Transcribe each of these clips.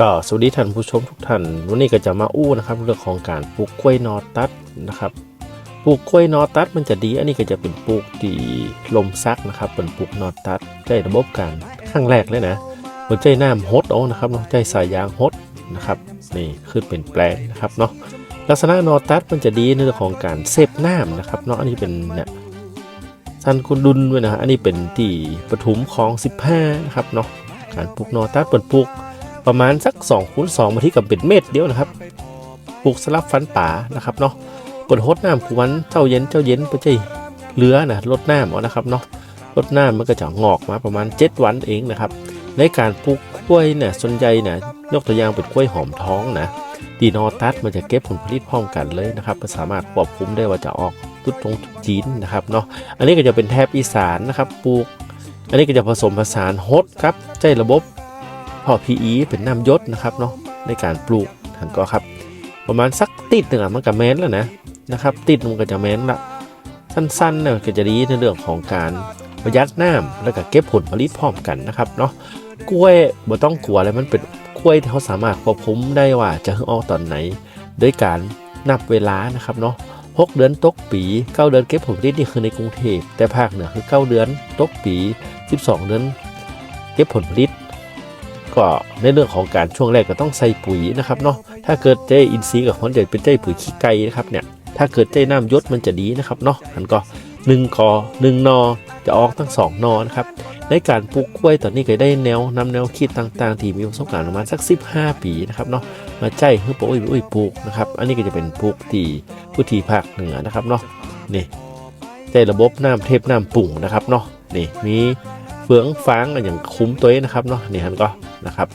ก็สวัสดีท่านผู้ชมทุกท่าน วันนี้ก็จะมาอู้นะครับเรื่องของการปลูกกล้วยนอตัดนะครับปลูกกล้วยนอตัดมันจะดี อันนี้ก็จะเป็นปลูกที่ลมซักนะครับเป็นปลูกนอตัดใช้ระบบการขั้งแรกเลยนะหัวใจน้ำฮดเอานะครับเนาะใจสายยางฮดนะครับนี่ขึ้นเป็นแปลงนะครับเนาะลักษณะนอตัดมันจะดีในเรื่องของการเซฟน้ำนะครับเนาะอันนี้เป็นเนี่ยสันคุณดุลด้วยนะอันนี้เป็นที่ปฐุมของ 15นะครับเนาะการปลูกนอตัดเปิดปลูก ประมาณสัก2คูณ2มาที่กับเป็นเม็ดเดียวนะครับปลูกสลับฟันป่านะครับเนาะกดฮดน้ำกูวันเจ้าเย็นเจ้าเย็นไปใจเหลือนะลดน้ำเอานะครับเนาะลดน้ำมันก็จะงอกมาประมาณ 7 วันเองนะครับ ในการปลูกกล้วยเนี่ยส่วนใหญ่เนี่ยยกตัวอย่างเป็นกล้วยหอมท้องนะดีนอตัสมันจะเก็บผลผลิตพร้อมกันเลยนะครับมันสามารถควบคุมได้ว่าจะออกตุดตรงจีนนะครับเนาะอันนี้ก็จะเป็นแทบอีสานนะครับปลูก อันนี้ก็จะผสมผสานฮดครับใจระบบ พ่อ PE เป็นน้ำยศนะครับเนาะในการปลูกท่านก็ครับ ประมาณสักติดหนึ่งอะมันก็แม้นแล้วนะนะครับ ติดมันก็จะแม้นละสั้นๆเนี่ยก็จะดีในเรื่องของการประหยัดน้ำแล้วก็เก็บผลผลิตพร้อมกันนะครับเนาะกล้วยบ่ต้องกลัวเลยมันเป็นกล้วยที่เขาสามารถควบคุมได้ว่าจะออกตอนไหนโดยการนับเวลานะครับเนาะหกเดือนตกปีเก้าเดือนเก็บผลผลิตนี่คือในกรุงเทพแต่ภาคเหนือคือเก้าเดือนตกปี12เดือนเก็บผลผลิต ก็ในเรื่องของการช่วงแรกก็ต้องใส่ปุ๋ยนะครับเนาะถ้าเกิดใจอินทรีย์กับคนใหญ่เป็นใจปุ๋ยขี้ไก่นะครับเนี่ยถ้าเกิดใจน้ำยศมันจะดีนะครับเนาะมันก็1กอ1นอจะออกทั้ง2นอนะครับในการปลูกกล้วยตอนนี้ก็ได้แนวนำแนวคิดต่างๆ ที่มีประสบการณ์ประมาณสัก 15 ปีนะครับเนาะมาใจเพื่อปลูกอุ้ยปลูกนะครับอันนี้ก็จะเป็นปลูกที่ผู้ที่ภาคเหนือนะครับเนาะนี่ใจระบบน้ำเทพน้ำปุ่งนะครับเนาะนี่มีเฟืองฟางอย่างคุ้มตัวนะครับเนาะนี่ฮันก็ นะครับ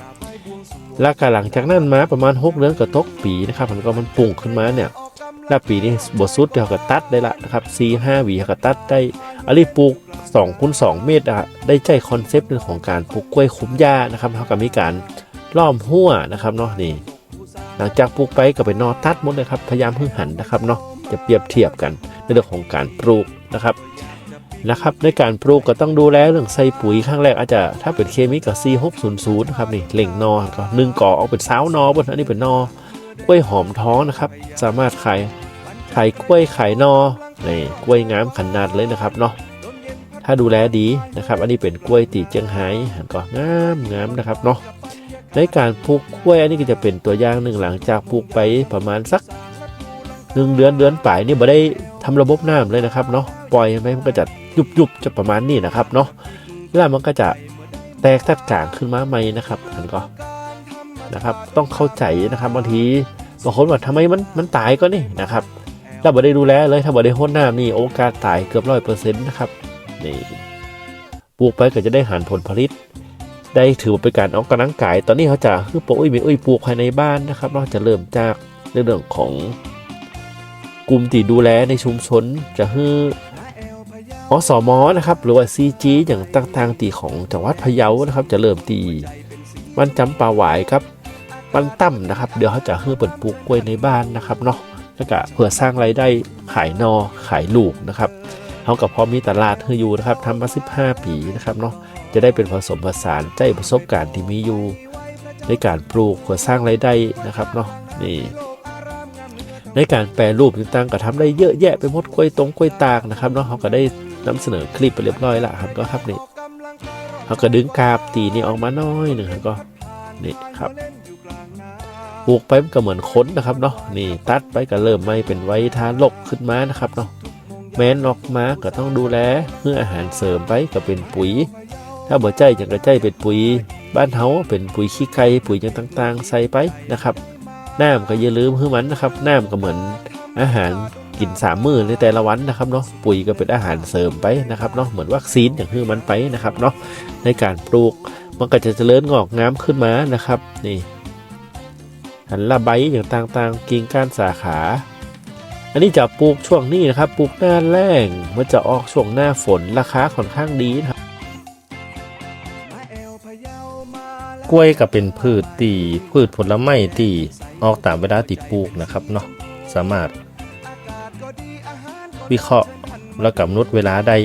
แล้วก็หลังจากนั้นมาประมาณ 6เดือนก็ตกปีนะครับมันก็มันปุ่งขึ้นมาเนี่ยแล้วปีนี้บทสุดเดียวก็ตัดได้ละนะครับ4 5หวีก็ตัดได้อันนี้ปลูก2คูณ2เมตรอะได้ใจคอนเซปต์เรื่องของการปลูกกล้วยคุ้มหญ้านะครับเท่ากับมีการล้อมหัวนะครับเนาะนี่หลังจากปลูกไปก็ไปนอตัดหมดเลยครับพยายามพึ่งหันนะครับเนาะจะเปรียบเทียบกันในเรื่องของการปลูกนะครับ นะครับในการปลูกก็ต้องดูแลเรื่องใส่ปุ๋ยข้างแรกอาจจะถ้าเป็นเคมีก็4600 นะครับนี่เล่งนอก็หนึ่งก่อเอาเป็นสาวนอบนอันนี้เป็นนอกล้วยหอมท้องนะครับ สามารถขายขายกล้วยขายนอนี่กล้วยงามขนาดเลยนะครับเนาะถ้าดูแลดีนะครับ อันนี้เป็นกล้วยตีเจียงไฮ้ก็งามงามนะครับเนาะในการปลูกกล้วยอันนี้ก็จะเป็นตัวอย่างหนึ่งหลังจากปลูกไปประมาณสักหนึ่งเดือนเดือนป่ายนี่บ่ได้ทำระบบน้ำเลยนะครับเนาะปล่อยไปมันก็จะ ยุบยุบจะประมาณนี้นะครับเนาะแล้วมันก็จะแตกทัดกลางขึ้นมาใหม่นะครับมันก็นะครับ ต้องเข้าใจนะครับบางทีบางคนว่าทำไมมันมันตายก็นี่นะครับถ้าบ่ได้ดูแลเลยถ้าบ่ได้พ่นน้ำนี่โอกาสตายเกือบร้อยเปอร์เซ็นต์นะครับนี่ปลูกไปก็จะได้หันผลผลิต ได้ถือว่าเป็นการออกกำลังกาย ตอนนี้เขาจะคือปลูกอุ้ยมีอุ้ยปลูกภายในบ้านนะครับนอกจะเริ่มจากเรื่องของกลุ่มที่ดูแลในชุมชนจะฮือ อสมนะครับหรือว่า CG อย่างต่างๆตีของจังหวัดพะเยานะครับ จะเริ่มตีมันจำปลาหวายครับมันตั้มนะครับ เดี๋ยวเขาจะเพื่อเปิดปลูกกล้วยในบ้านนะครับเนาะแล้วก็เพื่อสร้างรายได้ขายนอขายลูกนะครับเขากับพอมีตลาดเฮออยู่นะครับทำมา 15 ปีนะครับเนาะจะได้เป็นผสมผสานใจประสบการณ์ที่มีอยู่ในการปลูกเพื่อสร้างรายได้นะครับเนาะนี่ในการแปรรูปต่างๆก็ทำได้เยอะแยะไปหมดกล้วยตรงกล้วยตากนะครับเนาะเขาก็ได้ นำเสนอคลิปไปเรียบร้อยละครับก็ครับนี่เขาก็ดึงกาบตีนี่ออกมาน้อยหนึ่งครับก็นี่ครับปลูกไปก็เหมือนค้นนะครับเนาะนี่ตัดไปก็เริ่มไม่เป็นไว้ทานลกขึ้นมานะครับเนาะแม้นออกมาก็ต้องดูแลเพื่ออาหารเสริมไปก็เป็นปุ๋ย ถ้าบ่ใจอย่างกระใจเป็นปุ๋ย บ้านเฮาเป็นปุ๋ยขี้ไก่ปุ๋ยอย่างต่างๆ ใส่ไปนะครับน้ำก็อย่าลืมเพื่อมันนะครับน้ำก็เหมือนอาหาร กินสามมื้อในแต่ละวันนะครับเนาะปุ๋ยก็เป็นอาหารเสริมไปนะครับเนาะเหมือนวัคซีนอย่างที่มันไปนะครับเนาะในการปลูกมันก็จะเจริญงอกงามขึ้นมานะครับนี่หันละใบอย่างต่างๆกิ่งก้านสาขา อันนี้จะปลูกช่วงนี้นะครับปลูกหน้าแล้งมันจะออกช่วงหน้าฝนราคาค่อนข้างดีนะครับกล้วยก็เป็นพืชตีพืชผลไม้ตีออกตามเวลาติปลูกนะครับเนาะสามารถ วิเคราะห์และกำหนดเวลาได้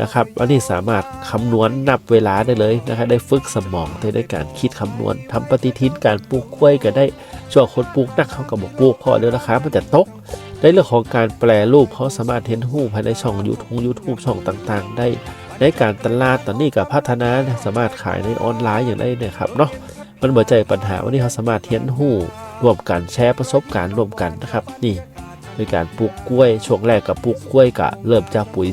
นะครับ อันนี้สามารถคำนวณนับเวลาได้เลยนะครับได้ฝึกสมองได้ได้การคิดคำนวณทำปฏิทินการปลูกกล้วยก็ได้ช่วงคนปลูกนักเขาก็บอกปลูกเพอเดี๋ยวราคามันจะตกในเรื่องของการแปลรูปเขาสามารถเห็นหูปภายในช่องยูทูบยูทูบช่องต่างๆ ได้ในการตลาดตอนนี้กับพัฒนาสามารถขายในออนไลน์อย่างได้นี่ยครับเนาะ มันเบิดใจปัญหาวันนี้เขาสามารถเทียนหูรวมกันแชร์ประสบการณ์รวมกันนะครับนี่ในการปลูกกล้วยช่วงแรกกับปลูกกล้วยกะเริ่มจากปุ๋ย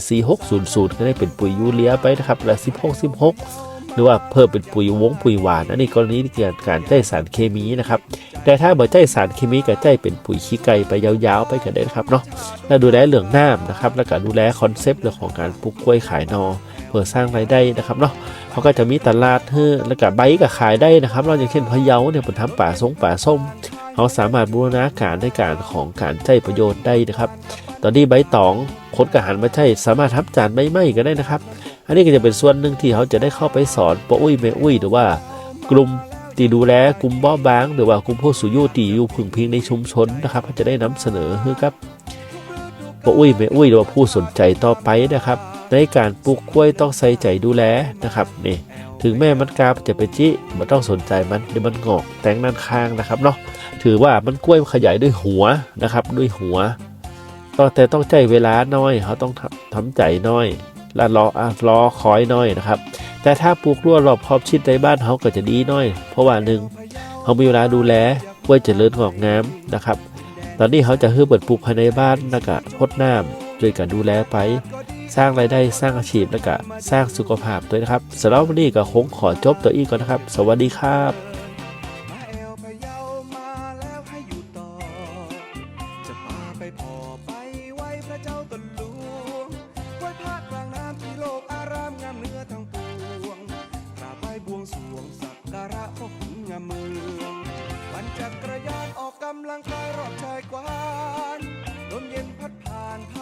4600 ก็ได้เป็นปุ๋ยยูเรียไปนะครับแล้ว16 16 หรือว่าเพิ่มเป็นปุ๋ยวงปุ๋ยหวานอันนี้กรณีที่เกิดการใช้สารเคมีนะครับ แต่ถ้าบ่ใช้สารเคมีก็ใช้เป็นปุ๋ยขี้ไก่ไปยาวๆ ไปก็ได้นะครับเนาะแล้วดูแลเรื่องน้ำนะครับ แล้วก็ดูแลคอนเซปต์เรื่องของการปลูกกล้วยขายนอเพื่อสร้างรายได้นะครับเนาะเขาก็จะมีตลาดเฮ้อแล้วก็ใบก็ขายได้นะครับเราอย่างเช่นพะเยาเนี่ยผมทำป่าสงป่าส้มเขาสามารถบูรณาการในการของการใช้ประโยชน์ได้นะครับ ตอนนี้ใบตองคนกระหันมาใช้สามารถทับจานใบไม้ก็ได้นะครับ อันนี้ก็จะเป็นส่วนหนึ่งที่เขาจะได้เข้าไปสอนปะอุ้ยแม่อุ้ยหรือว่ากลุ่มที่ดูแลกลุ่มบ้อบาง หรือว่ากลุ่มผู้สูงอายุที่อยู่พึ่งพิงในชุมชนนะครับเขาจะได้นำเสนอให้กับปะอุ้ยแม่อุ้ยหรือว่าผู้สนใจต่อไปนะครับ ในการปลูกกล้วยต้องใส่ใจดูแลนะครับนี่ถึงแม่มันกาจะไปจิมันต้องสนใจมันเดี๋ยวมันงอกแตงด้านข้างนะครับเนาะถือว่ามันกล้วยขยายด้วยหัวนะครับ ด้วยหัวต้อแต่ต้องใจเวลาน้อยเขาต้องทำใจน้อย ละรออะรอคอยน้อยนะครับ แต่ถ้าปลูกรั้วรอบขอบชิดในบ้านเขาก็จะดีน้อย เพราะว่าหนึ่งเขามีเวลาดูแลกล้วยเจริญงอกงามนะครับ ตอนนี้เขาจะเฮือเปิดปลูกภายในบ้านแล้วก็พดน้ำด้วยการดูแลไป สร้างรายได้สร้างอาชีพแล้วก็สร้างสุขภาพด้วยนะครับสำหรับวันนี้ก็คงขอจบตัวอีกก่อนนะครับ สวัสดีครับ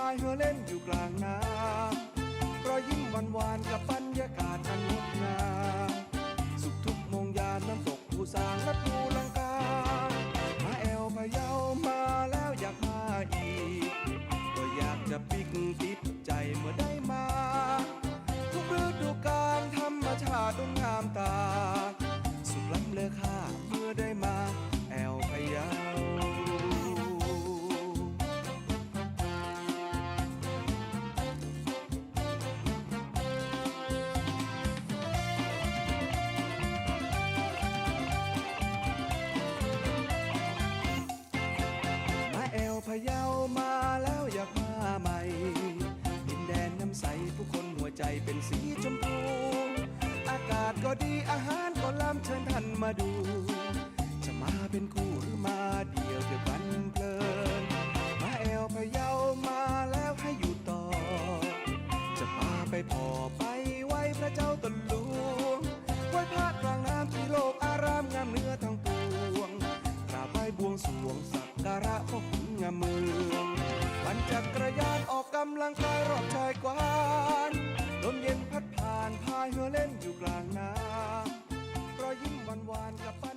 าน เป็นสีชมพู อากาศก็ดีอาหารก็ล้ำเชิญท่านมาดู จะมาเป็นคู่หรือมาเดียวจะบันเพลิน มาแอลพะเยามาแล้วให้อยู่ต่อ จะพาไปพอไปไหวพระเจ้าตนหลวงไหวพระกลางน้ำที่โลกอารามงามเนื้อทั้งปวงกราบไหว้บวงสวงสักการะพ่อขุนงามเมืองปั่นจักรยานออกกำลังกายรอบชายกวานายเฮือเล่นอยู่กลางนา รอยยิ้มหวานๆกับ